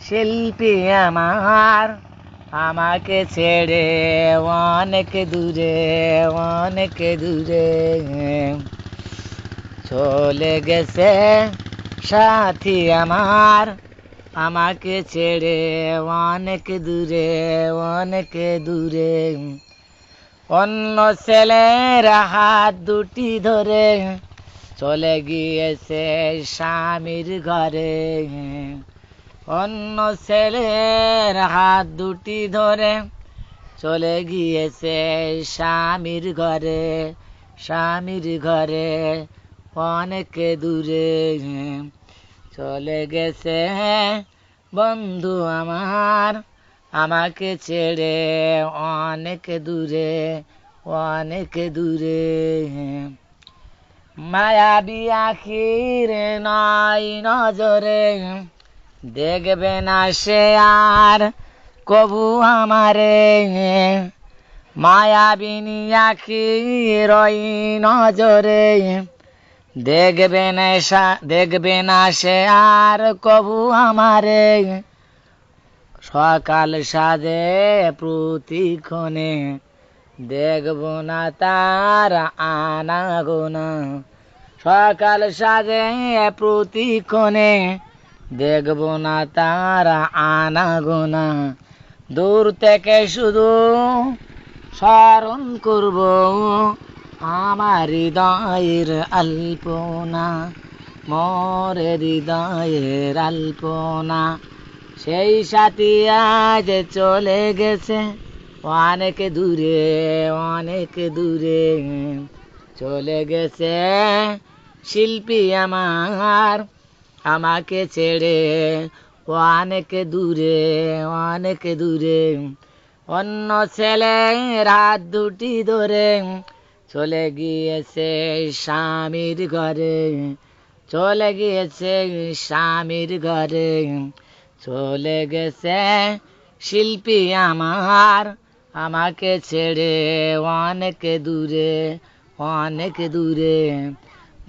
শিল্পী আমার, আমাকে ছেড়ে অনেক দূরে অনেক দূরে। চলে গেছে সাথী আমার, আমাকে ছেড়ে অনেক দূরে অনেক দূরে। অন্য ছেলের হাত দুটি ধরে, চলে গিয়েছে স্বামীর ঘরে। অন্য ছেলের হাত দুটি ধরে চলে গিয়েছে স্বামীর ঘরে। স্বামীর ঘরে অনেক দূরে চলে গেছে। বন্ধু আমার, আমাকে ছেড়ে অনেক দূরে অনেক দূরে। মায়াবী আখির নয় নজরে দেখবে না সে আর। কবু আমারে মায়াবিনী আখির ওই নজরে। দেখবে না দেখবে না সে আর কবু আমারে। সকাল সাজে প্রতিক্ষণে দেখব না তার আনা গোনা সকাল সাজে প্রতিক্ষণে দেখব না তারা আনা গোনা দূর থেকে শুধু স্মরণ করব আমার হৃদয়ের আল্পনা, মোর হৃদয়ের আল্পনা। সেই সাথী আজ চলে গেছে, অনেক দূরে অনেক দূরে। চলে গেছে শিল্পী আমার আমাকে ছেড়ে অনেক দূরে অনেক দূরে। অন্য ছেলে রাত দুটি ধরে চলে গিয়েছে স্বামীর ঘরে। চলে গিয়েছে স্বামীর ঘরে। চলে গেছে শিল্পী আমার, আমাকে ছেড়ে অনেক দূরে অনেক দূরে।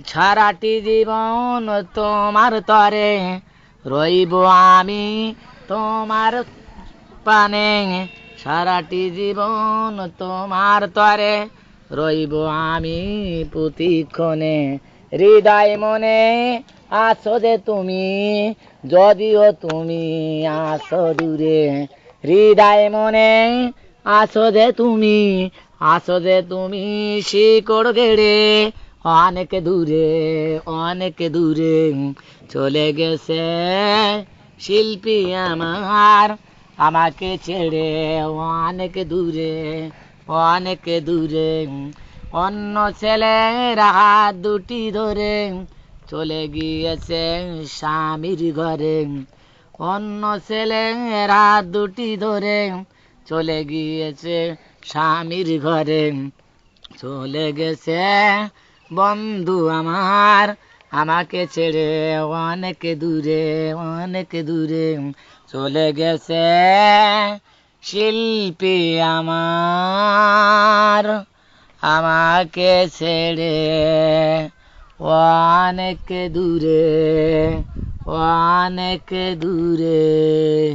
সারাটি জীবন তোমার তরে। রইব আমি তোমার পানে সারাটি জীবন তোমার তরে। রইব আমি প্রতিক্ষণে। হৃদয় মনে আছো যে তুমি, যদিও তুমি আসো দূরে। হৃদয় মনে আছো যে তুমি, আছো যে তুমি শিকড় গেড়ে। অনেক দূরে অনেক দূরে চলে গেছে শিল্পী আমার। আমাকে ছেড়ে অনেক দূরে অনেক দূরে অন্য ছেলের হাত দুটি ধরে চলে গিয়েছে স্বামীর ঘরে। অন্য ছেলের দুটি ধরে চলে গিয়েছে স্বামীর ঘরে। চলে গেছে বন্ধু আমার, আমাকে ছেড়ে অনেক দূরে অনেক দূরে চলে গেছে শিল্পী আমার, আমাকে ছেড়ে অনেক দূরে অনেক দূরে।